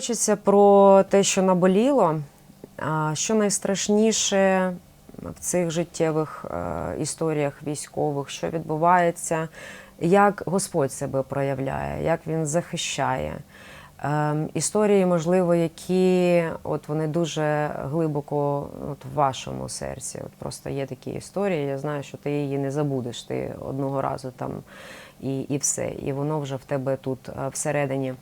Хочеться про те, що наболіло. Що найстрашніше в цих життєвих е, історіях військових, що відбувається, як Господь себе проявляє, як він захищає. Ем, Історії, можливо, які от вони дуже глибоко от, в вашому серці. От просто є такі історії. Я знаю, що ти її не забудеш. Ти одного разу там і, і все. І воно вже в тебе тут е, всередині.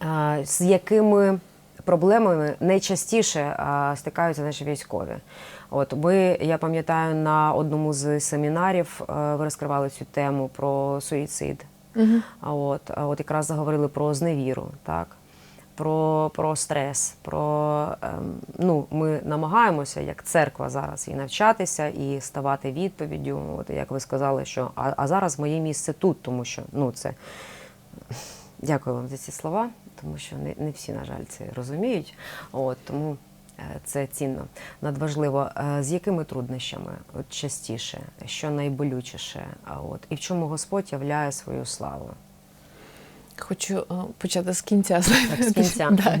А, з якими проблемами найчастіше а, стикаються наші військові. От ви, я пам'ятаю, на одному з семінарів е, ви розкривали цю тему про суїцид. А от, а от якраз заговорили про зневіру, так? Про, про стрес, про ем, ну, ми намагаємося як церква зараз і навчатися, і ставати відповіддю. От як ви сказали, що а, а зараз моє місце тут, тому що ну це Дякую вам за ці слова, тому що не, не всі, на жаль, це розуміють. От, тому це цінно, надважливо. Е, З якими труднощами от, частіше, що найболючіше, а от, і в чому Господь являє свою славу? Хочу е, почати з кінця. Так, з кінця. Так.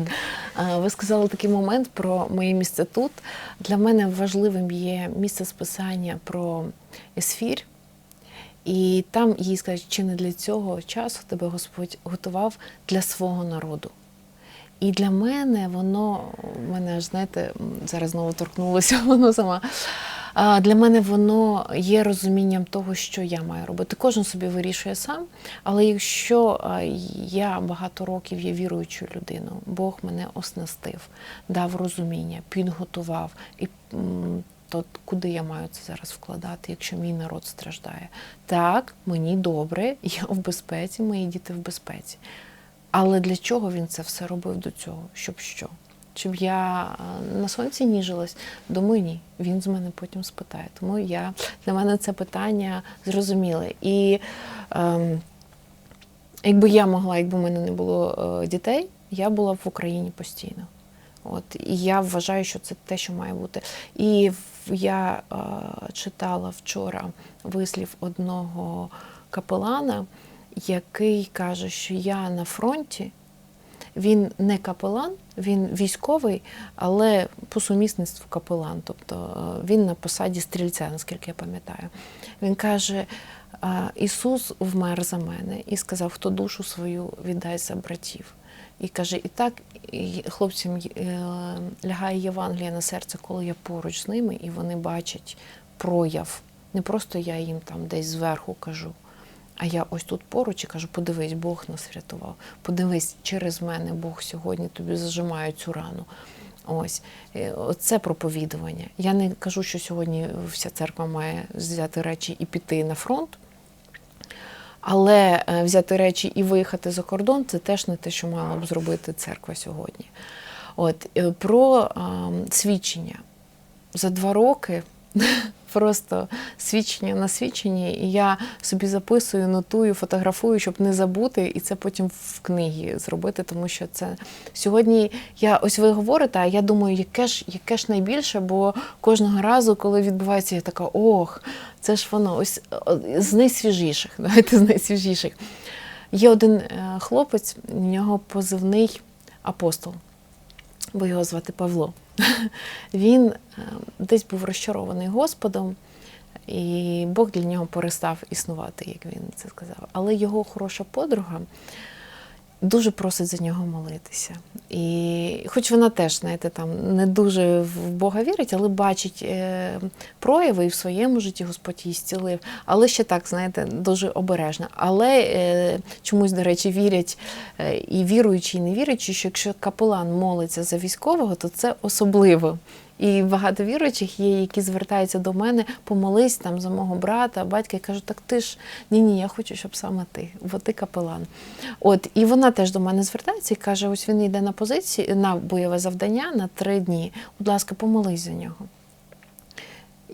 Е, Ви сказали такий момент про моє місце тут. Для мене важливим є місце списання про Есфір. І там їй скажуть, чи не для цього часу тебе Господь готував для свого народу. І для мене воно, мене аж знаєте, зараз знову торкнулося воно сама. Для мене воно є розумінням того, що я маю робити. Кожен собі вирішує сам. Але якщо я багато років є віруючою людиною, Бог мене оснастив, дав розуміння, підготував і. То куди я маю це зараз вкладати, якщо мій народ страждає? Так, мені добре, я в безпеці, мої діти в безпеці. Але для чого він це все робив до цього? Щоб що? Щоб я е, на сонці ніжилась? Думаю, ні. Він з мене потім спитає. Тому я для мене це питання зрозуміле. І ем, якби я могла, якби в мене не було е, дітей, я була в Україні постійно. От і я вважаю, що це те, що має бути. І я е, читала вчора вислів одного капелана, який каже, що я на фронті. Він не капелан, він військовий, але по сумісництву капелан. Тобто е, він на посаді стрільця, наскільки я пам'ятаю. Він каже: Ісус вмер за мене і сказав, хто душу свою віддай за братів. І каже, і так хлопцям е, лягає Євангелія на серце, коли я поруч з ними, і вони бачать прояв. Не просто я їм там десь зверху кажу, а я ось тут поруч і кажу: подивись, Бог нас врятував. Подивись, через мене Бог сьогодні тобі зажимає цю рану. Ось Е, це проповідування. Я не кажу, що сьогодні вся церква має взяти речі і піти на фронт. Але е, взяти речі і виїхати за кордон це теж не те, що мала б зробити церква сьогодні. От е, про а, свідчення за два роки. Просто свідчення на свідченні, і я собі записую, нотую, фотографую, щоб не забути, і це потім в книгі зробити, тому що це сьогодні я ось ви говорите, а я думаю, яке ж яке ж найбільше, бо кожного разу, коли відбувається, я така, ох, це ж воно ось з найсвіжіших. Давайте з найсвіжіших. Є один е, хлопець, у нього позивний апостол, бо його звати Павло. Він е, десь був розчарований Господом, і Бог для нього перестав існувати, як він це сказав. Але його хороша подруга дуже просить за нього молитися. І хоч вона теж, знаєте, там не дуже в Бога вірить, але бачить е, прояви і в своєму житті Господь її зцілив. Але ще так, знаєте, дуже обережно. Але е, чомусь, до речі, вірять е, і віруючі, і не віруючі, що якщо капелан молиться за військового, то це особливо. І багато віруючих є, які звертаються до мене, помолись там за мого брата, батька, і кажуть, так ти ж ні, ні, я хочу, щоб саме ти, бо ти капелан. От і вона теж до мене звертається і каже: ось він йде на позиції на бойове завдання на три дні. Будь ласка, помолись за нього.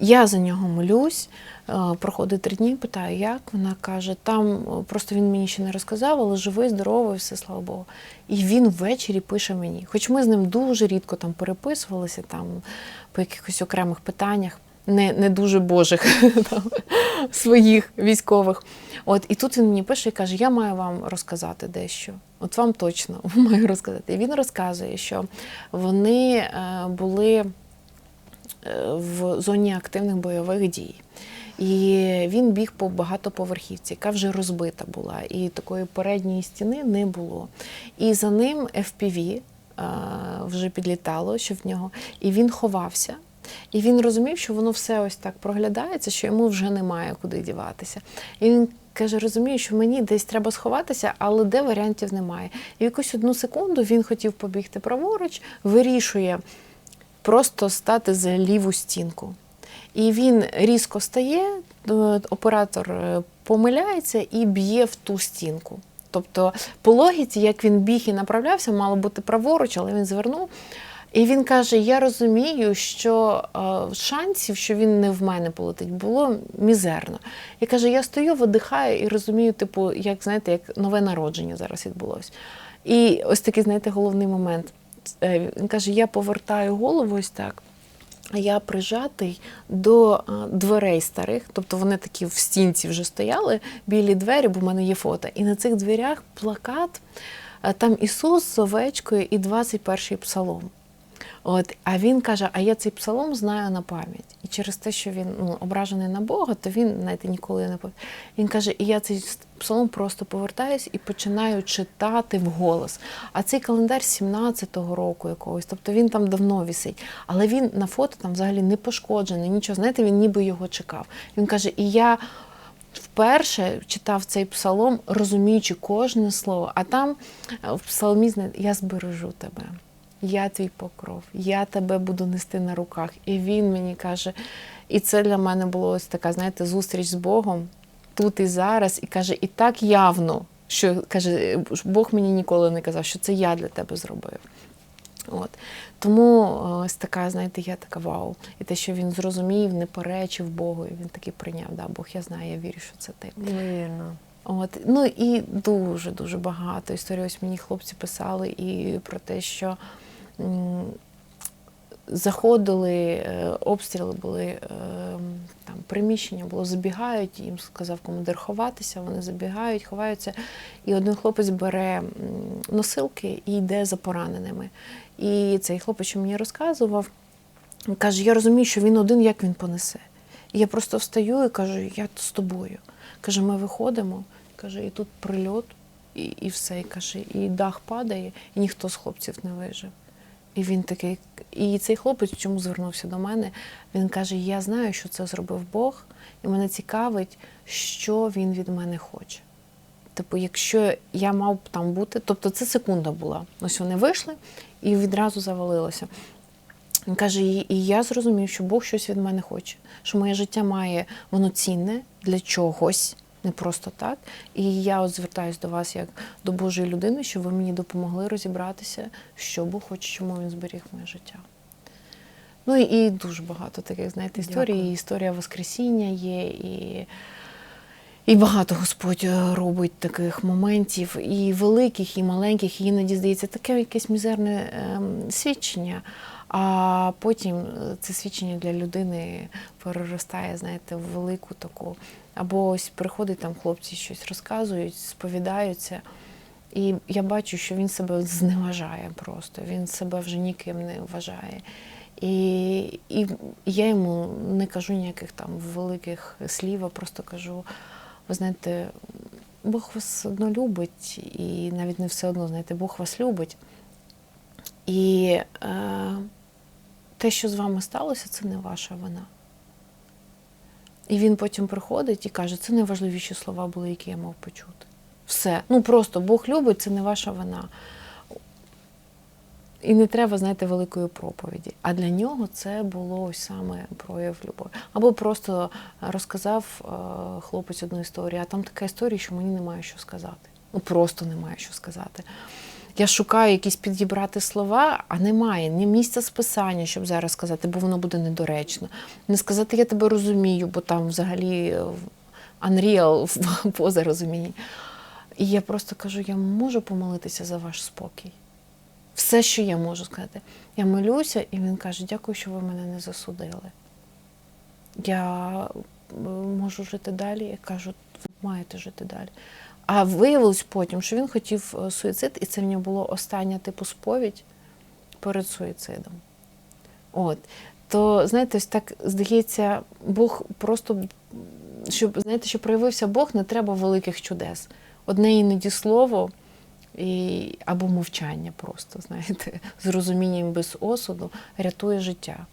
Я за нього молюсь. е, Проходить три дні, питаю, як вона каже, там е, просто він мені ще не розказав, але живий, здоровий, все слава Богу. І він ввечері пише мені. Хоч ми з ним дуже рідко там переписувалися там по якихось окремих питаннях, не, не дуже божих там, своїх військових. От і тут він мені пише і каже: Я маю вам розказати дещо. От вам точно маю розказати. І він розказує, що вони е, були в зоні активних бойових дій. І він біг по багатоповерхівці, яка вже розбита була, і такої передньої стіни не було. І за ним FPV е, вже підлітало, що в нього, і він ховався. І він розумів, що воно все ось так проглядається, що йому вже немає куди діватися. І він каже: розумію, що мені десь треба сховатися, але де варіантів немає. І якусь одну секунду він хотів побігти праворуч, вирішує просто стати за ліву стінку. І він різко стає, е, оператор е, помиляється і б'є в ту стінку. Тобто, по логіці, як він біг і направлявся, мало бути праворуч, але він звернув. І він каже: Я розумію, що е, шансів, що він не в мене полетить, було мізерно. І каже: я стою, видихаю і розумію, типу, як знаєте, як нове народження зараз відбулось. І ось такий, знаєте, головний момент. Е, Він каже: я повертаю голову ось так. А я прижатий до е, дверей старих, тобто вони такі в стінці вже стояли, білі двері, бо в мене є фото. І на цих дверях плакат, е, там Ісус з овечкою і 21-й псалом. От, а він каже: А я цей псалом знаю на пам'ять. І через те, що він ну, ображений на Бога, то він, знаєте, ніколи не пам'ятає. Він каже, і я цей псалом просто повертаюсь і починаю читати вголос. А цей календар 17-го року якогось, тобто він там давно вісить. Але він на фото там взагалі не пошкоджений, нічого. Знаєте, він ніби його чекав. Він каже, і я. Вперше читав цей псалом, розуміючи кожне слово, а там е, в псалмі я збережу тебе я твій покров, я тебе буду нести на руках. І він мені каже, і це для мене було ось така, знаєте, зустріч з Богом тут і зараз, і каже, і так явно, що каже, Бог мені ніколи не казав, що це я для тебе зробив. От. Тому ось така, знаєте, я така вау. І те, що він зрозумів, не перечив Богу, і він таки прийняв, да, Бог, я знаю, я вірю, що це ти. Ймовірно. От ну і дуже дуже багато історій. Ось мені хлопці писали і про те, що заходили, е, обстріли були е, там приміщення було, забігають. Їм сказав командир ховатися. Вони забігають, ховаються. І один хлопець бере носилки і йде за пораненими. І цей хлопець, що мені розказував, каже: я розумію, що він один, як він понесе. І я просто встаю і кажу, я з тобою. Каже, ми виходимо, каже, і тут прильот, і, і все. І каже, і дах падає, і ніхто з хлопців не вижив. І він такий, і цей хлопець, чому звернувся до мене, він каже: Я знаю, що це зробив Бог, і мене цікавить, що він від мене хоче. Типу, якщо я мав б там бути, тобто це секунда була. Ось вони вийшли і відразу завалилося. Він каже, і я зрозумів, що Бог щось від мене хоче, що моє життя має воно цінне для чогось, не просто так. І я от звертаюся до вас як до Божої людини, щоб ви мені допомогли розібратися, що Бог хоче, чому він зберіг моє життя. Ну і, дуже багато таких, знаєте, історій. Дякую. І Історія Воскресіння є, і, і багато Господь е, робить таких моментів, і великих, і маленьких, і іноді здається, таке якесь мізерне ем, свідчення. А потім е, це свідчення для людини переростає, знаєте, в велику таку. Або ось приходить там хлопці щось розказують, сповідаються. І я бачу, що він себе зневажає просто, він себе вже ніким не вважає. І, і я йому не кажу ніяких там великих слів, а просто кажу: ви знаєте, Бог вас одно любить, і навіть не все одно, знаєте, Бог вас любить. І е, те, що з вами сталося, це не ваша вина. І він потім приходить і каже, це найважливіші слова були, які я мав почути. Все. Ну просто Бог любить, це не ваша вина. І не треба, знаєте, великої проповіді. А для нього це було ось саме прояв любові. Або просто розказав е, хлопець одну історію, а там така історія, що мені немає що сказати. Ну просто немає що сказати. Я шукаю якісь підібрати слова, а немає ні місця списання, щоб зараз сказати, бо воно буде недоречно. Не сказати я тебе розумію, бо там взагалі е, unreal поза розуміння. І я просто кажу: я можу помолитися за ваш спокій. Все, що я можу сказати. Я молюся, і він каже: Дякую, що ви мене не засудили. Я е, можу жити далі. Я кажу, маєте жити далі. А виявилось потім, що він хотів е, суїцид, і це в нього було остання типу сповідь перед суїцидом. От. То, знаєте, ось так здається, Бог просто, щоб, знаєте, щоб проявився Бог, не треба великих чудес. Одне іноді слово і, або мовчання просто, знаєте, з розумінням без осуду рятує життя.